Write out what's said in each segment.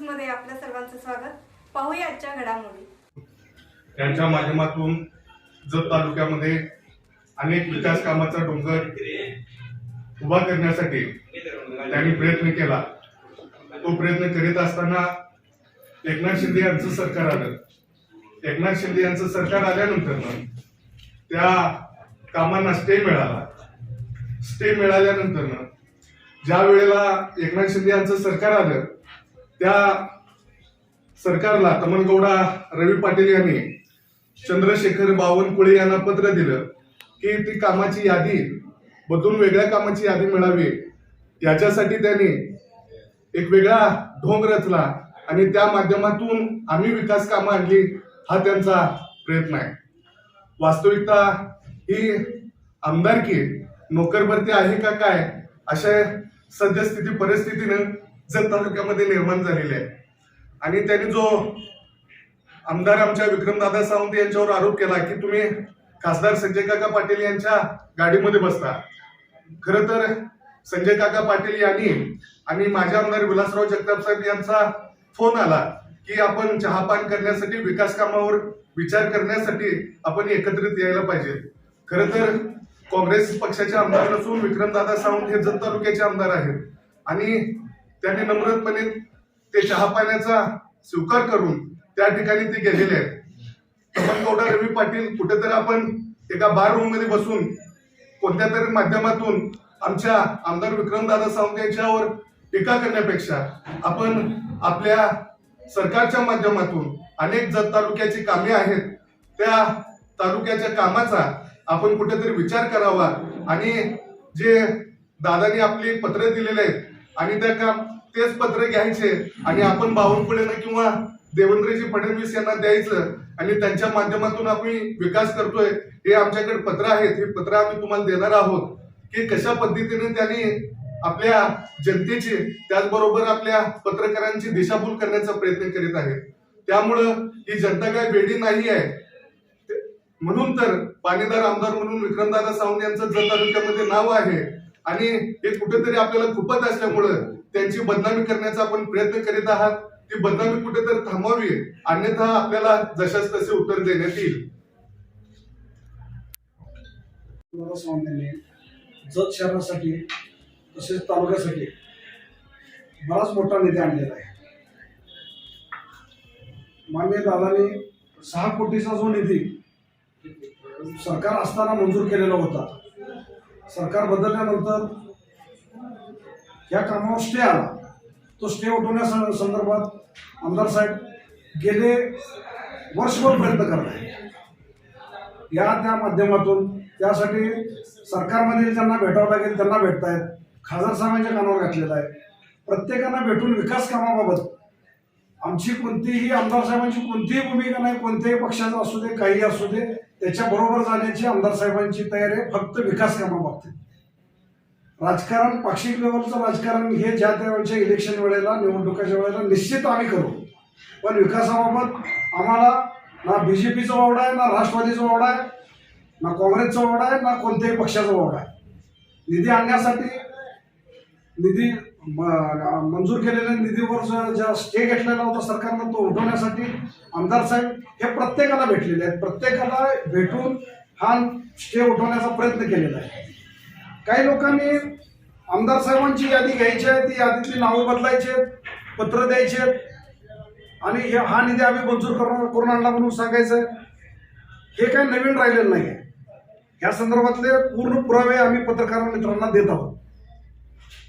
न्यूजमध्ये आपल्या सर्वांचं स्वागत. पाहूया आजच्या घडामोडी. त्यांच्या माध्यमातून जत तालुक्यामध्ये अनेक विकास कामाचा डोंगर उभा करण्यासाठी त्यांनी प्रयत्न केला. तो प्रयत्न करीत असताना एकनाथ शिंदे यांचं सरकार आलं. एकनाथ शिंदे यांचं सरकार आल्यानंतर त्या कामांना स्टे मिळाला. स्टे मिळाल्यानंतर ज्या वेळेला एकनाथ शिंदे यांचं सरकार आलं त्या सरकारला तमनगौडा रवी पाटील यांनी चंद्रशेखर बावनकुळे यांना पत्र दिलं की ती कामाची यादी बदलून वेगळ्या कामाची यादी मिळावी. याच्यासाठी त्यांनी एक वेगळा ढोंग रचला आणि त्या माध्यमातून आम्ही विकास कामं आणली हा त्यांचा प्रयत्न आहे. वास्तविकता ही आमदारकी नोकरभरती आहे का काय अशा सद्यस्थिती परिस्थितीनं जत तालुक्यामध्ये निर्माण झालेली आहे. आणि त्यांनी जो आमदार आमच्या विक्रमदादा सावंत यांच्यावर आरोप केला की तुम्ही खासदार संजय काका पाटील यांच्या गाडीमध्ये बसता. खर तर संजय काका पाटील यांनी आणि माझे आमदार विलासराव जगताप साहेब यांचा फोन आला की आपण चहापान करण्यासाठी विकास कामावर विचार करण्यासाठी आपण एकत्रित यायला पाहिजे. खर तर काँग्रेस पक्षाचे आमदार नसून विक्रमदादा सावंत हे जत तालुक्याचे आमदार आहेत. आणि त्यांनी नम्रपणे ते चहा पाण्याचा स्वीकार करून त्या ठिकाणी ते गेलेले आहेत. तपनगौडा रवी पाटील कुठेतरी आपण एका बार रूममध्ये बसून कोणत्या तरी माध्यमातून आमच्या आमदार विक्रमदादा सावंत यांच्यावर टीका करण्यापेक्षा आपण आपल्या सरकारच्या माध्यमातून अनेक जत तालुक्याची कामे आहेत त्या तालुक्याच्या कामाचा आपण कुठेतरी विचार करावा आणि जे दादानी आपली पत्र दिलेले आहेत आणि त्या काम तेच पत्र घ्यायचे. आणि आपण बावनकुळेनं किंवा देवेंद्रजी फडणवीस यांना द्यायचं. आणि त्यांच्या माध्यमातून आम्ही विकास करतोय. हे आमच्याकडे पत्र आहेत. हे पत्र आम्ही तुम्हाला देणार आहोत. की कशा पद्धतीने त्यांनी आपल्या जनतेची त्याचबरोबर आपल्या पत्रकारांची दिशाभूल करण्याचा प्रयत्न करीत आहे. त्यामुळं ही जनता काय वेडी नाही आहे. म्हणून तर पाणीदार आमदार म्हणून विक्रमदादा सावंत यांचं जत तालुक्यामध्ये नाव आहे. आणि हे कुठेतरी आपल्याला खुपत असल्यामुळं त्यांची बदनामी करण्याचा आपण प्रयत्न करीत आहात. ती बदनामी कुठेतरी थांबवावी अन्यथा आपल्याला जशाच तसे उत्तर देण्यात येईल. जत शहरासाठी तसेच तालुक्यासाठी बराच मोठा निधी आणलेला आहे. मान्य दादाने सहा कोटीचा जो निधी सरकार असताना मंजूर केलेला होता सरकार बदलल्यानंतर या कामावर स्टे आला. तो स्टे उठवण्या संदर्भात आमदार साहेब गेले वर्षभर प्रयत्न करत आहेत. या त्या माध्यमातून त्यासाठी सरकारमध्ये ज्यांना भेटावं लागेल त्यांना भेटतायत. खासदार साहेबांच्या कानावर घातलेला आहे. प्रत्येकांना भेटून विकास कामाबाबत आमची कोणतीही आमदार साहेबांची कोणतीही भूमिका नाही कोणत्याही पक्षाचं असू दे काही असू दे त्याच्याबरोबर जाण्याची आमदार साहेबांची तयारी आहे. फक्त विकास कामाबाबतीत राजकारण पाक्षिक लेवलचं राजकारण हे ज्या त्यावेळेच्या इलेक्शन वेळेला निवडणुकाच्या वेळेला निश्चित आम्ही करू. पण विकासाबाबत आम्हाला ना बी जे पीचा वावडा आहे ना राष्ट्रवादीचा वावडा आहे ना काँग्रेसचा वावडा आहे ना कोणत्याही पक्षाचा वावडा आहे. निधी आणण्यासाठी निधी म- मंजूर केलेल्या निधीवर ज्या स्टे घेतलेला होता सरकारनं तो उठवण्यासाठी आमदार साहेब हे प्रत्येकाला भेटलेले आहेत. प्रत्येकाला भेटून हा स्टे उठवण्याचा प्रयत्न केलेला आहे. काही लोकांनी आमदार साहेबांची यादी घ्यायची आहे ती यादीतली नावं बदलायची आहेत पत्र द्यायचे आहेत. आणि हे हा निधी आम्ही मंजूर करून करून आणला म्हणून सांगायचं आहे. हे काही नवीन राहिलेलं नाही आहे. या संदर्भातले पूर्ण पुरावे आम्ही पत्रकार मित्रांना देत आहोत.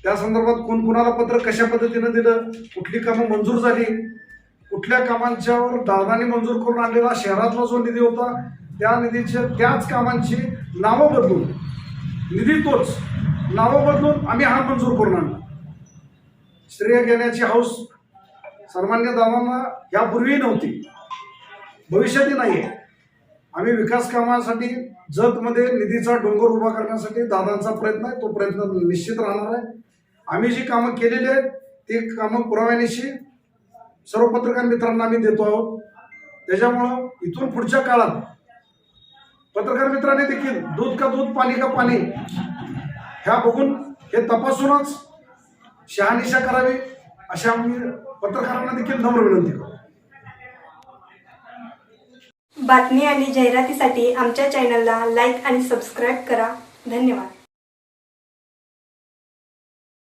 त्या संदर्भात कोण कुणाला पत्र कशा पद्धतीनं दिलं? कुठली कामं मंजूर झाली? कुठल्या कामांच्यावर दादाने मंजूर करून आणलेला शहरातला जो निधी होता त्या निधीच्या त्याच कामांची नावं बदलून निधी तोच नावं बदलून आम्ही हा मंजूर करून आणला. श्रेय घेण्याची हौस सर्वांनी दादांना यापूर्वीही नव्हती. भविष्यातही नाही आहे आम्ही विकास कामासाठी जतमध्ये निधीचा डोंगर उभा करण्यासाठी दादांचा प्रयत्न आहे तो प्रयत्न निश्चित राहणार आहे. आम्ही जी कामं केलेली आहेत ती कामं पुराव्यानिशी सर्व पत्रकार मित्रांना आम्ही देतो आहोत. त्याच्यामुळं इथून पुढच्या काळात पत्रकार मित्रांनी देखील दूध का दूध पाणी का पाणी ह्या बघून हे तपासूनच शहानिशा करावी अशा आम्ही पत्रकारांना देखील नम्र विनंती करू बातमी आणि जाहिरातीसाठी आमच्या चॅनलला लाईक आणि सबस्क्राईब करा. धन्यवाद.